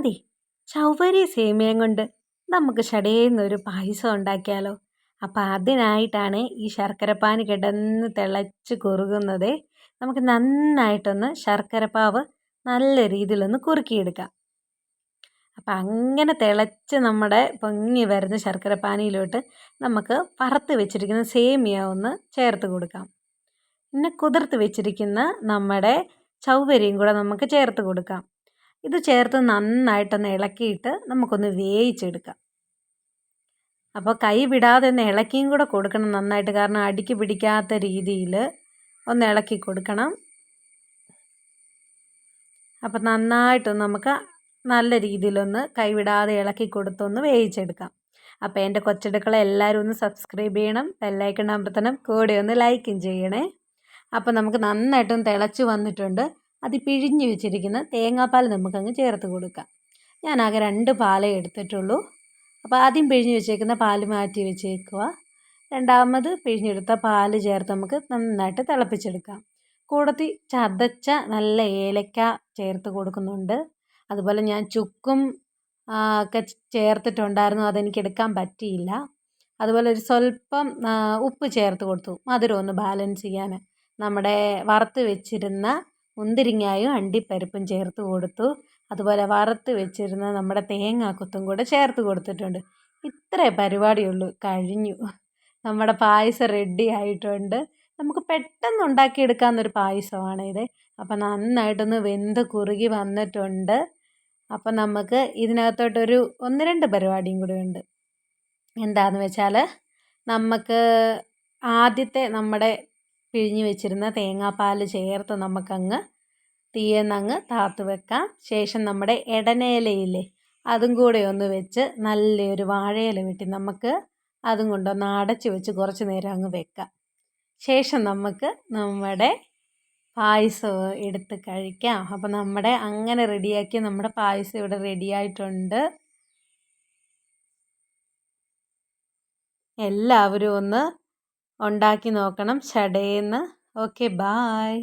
അതെ ചൗവരി സേമിയം കൊണ്ട് നമുക്ക് ഷടേന്നൊരു പായസം ഉണ്ടാക്കിയാലോ. അപ്പോൾ അതിനായിട്ടാണ് ഈ ശർക്കരപ്പാൻ കിടന്ന് തിളച്ച് കുറുകുന്നത്. നമുക്ക് നന്നായിട്ടൊന്ന് ശർക്കരപ്പാവ് നല്ല രീതിയിലൊന്ന് കുറുക്കിയെടുക്കാം. അപ്പം അങ്ങനെ തിളച്ച് നമ്മുടെ പൊങ്ങി വരുന്ന ശർക്കരപ്പാനിയിലോട്ട് നമുക്ക് വറുത്ത് വെച്ചിരിക്കുന്ന സേമിയ ഒന്ന് ചേർത്ത് കൊടുക്കാം. പിന്നെ കുതിർത്ത് വെച്ചിരിക്കുന്ന നമ്മുടെ ചൗവരിയും കൂടെ നമുക്ക് ചേർത്ത് കൊടുക്കാം. ഇത് ചേർത്ത് നന്നായിട്ടൊന്ന് ഇളക്കിയിട്ട് നമുക്കൊന്ന് വേവിച്ചെടുക്കാം. അപ്പോൾ കൈ വിടാതെ ഒന്ന് ഇളക്കിയും കൂടെ കൊടുക്കണം നന്നായിട്ട്. കാരണം അടിക്ക് പിടിക്കാത്ത രീതിയിൽ ഒന്ന് ഇളക്കി കൊടുക്കണം. അപ്പം നന്നായിട്ട് നമുക്ക് നല്ല രീതിയിലൊന്ന് കൈവിടാതെ ഇളക്കി കൊടുത്തൊന്ന് വേവിച്ചെടുക്കാം. അപ്പോൾ എന്റെ കൊച്ചെടുക്കളെ എല്ലാവരും ഒന്ന് സബ്സ്ക്രൈബ് ചെയ്യണം. ബെല്ലൈക്കൺ അമർത്തണം. കൂടെ ഒന്ന് ലൈക്കും ചെയ്യണേ. അപ്പോൾ നമുക്ക് നന്നായിട്ടൊന്ന് തിളച്ച് വന്നിട്ടുണ്ട്. അത് പിഴിഞ്ഞ് വെച്ചിരിക്കുന്ന തേങ്ങാപ്പാൽ നമുക്കങ്ങ് ചേർത്ത് കൊടുക്കാം. ഞാനാകെ രണ്ട് പാലേ എടുത്തിട്ടുള്ളൂ. അപ്പോൾ ആദ്യം പിഴിഞ്ഞ് വെച്ചേക്കുന്ന പാൽ മാറ്റി വെച്ചേക്കുക. രണ്ടാമത് പിഴിഞ്ഞെടുത്ത പാൽ ചേർത്ത് നമുക്ക് നന്നായിട്ട് തിളപ്പിച്ചെടുക്കാം. കൂടത്തി ചതച്ച നല്ല ഏലക്ക ചേർത്ത് കൊടുക്കുന്നുണ്ട്. അതുപോലെ ഞാൻ ചുക്കും ഒക്കെ ചേർത്തിട്ടുണ്ടായിരുന്നു. അതെനിക്ക് എടുക്കാൻ പറ്റിയില്ല. അതുപോലെ ഒരു സ്വല്പം ഉപ്പ് ചേർത്ത് കൊടുത്തു. മധുരം ഒന്ന് ബാലൻസ് ചെയ്യാൻ. നമ്മുടെ വറുത്ത് വെച്ചിരുന്ന മുന്തിരിങ്ങായും അണ്ടിപ്പരിപ്പും ചേർത്ത് കൊടുത്തു. അതുപോലെ വറുത്ത് വെച്ചിരുന്ന നമ്മുടെ തേങ്ങാക്കുത്തും കൂടെ ചേർത്ത് കൊടുത്തിട്ടുണ്ട്. ഇത്രേ പരിപാടിയുള്ളൂ. കഴിഞ്ഞു. നമ്മുടെ പായസം റെഡി ആയിട്ടുണ്ട്. നമുക്ക് പെട്ടെന്ന് ഉണ്ടാക്കിയെടുക്കാവുന്നൊരു പായസമാണ് ഇത്. അപ്പം നന്നായിട്ടൊന്ന് വെന്ത് കുറുകി വന്നിട്ടുണ്ട്. അപ്പം നമുക്ക് ഇതിനകത്തോട്ടൊരു ഒന്ന് രണ്ട് പരിപാടിയും കൂടെ ഉണ്ട്. എന്താണെന്ന് വെച്ചാൽ നമുക്ക് ആദ്യത്തെ നമ്മുടെ പിഴിഞ്ഞ് വെച്ചിരുന്ന തേങ്ങാപ്പാൽ ചേർത്ത് നമുക്കങ്ങ് തീയെന്നങ്ങ് താത്തു വെക്കാം. ശേഷം നമ്മുടെ ഇടനേലയില്ലേ അതും കൂടെ ഒന്ന് വെച്ച് നല്ലൊരു വാഴയില വെട്ടി നമുക്ക് അതും കൊണ്ടൊന്ന് അടച്ച് വെച്ച് കുറച്ച് നേരം അങ്ങ് വെക്കാം. ശേഷം നമുക്ക് നമ്മുടെ പായസം എടുത്ത് കഴിക്കാം. അപ്പോൾ നമ്മുടെ അങ്ങനെ റെഡിയാക്കി നമ്മുടെ പായസം ഇവിടെ റെഡിയായിട്ടുണ്ട് എല്ലാവരും ഒന്ന് ഉണ്ടാക്കി നോക്കണം. ചടേന്ന് ഓക്കെ ബായ്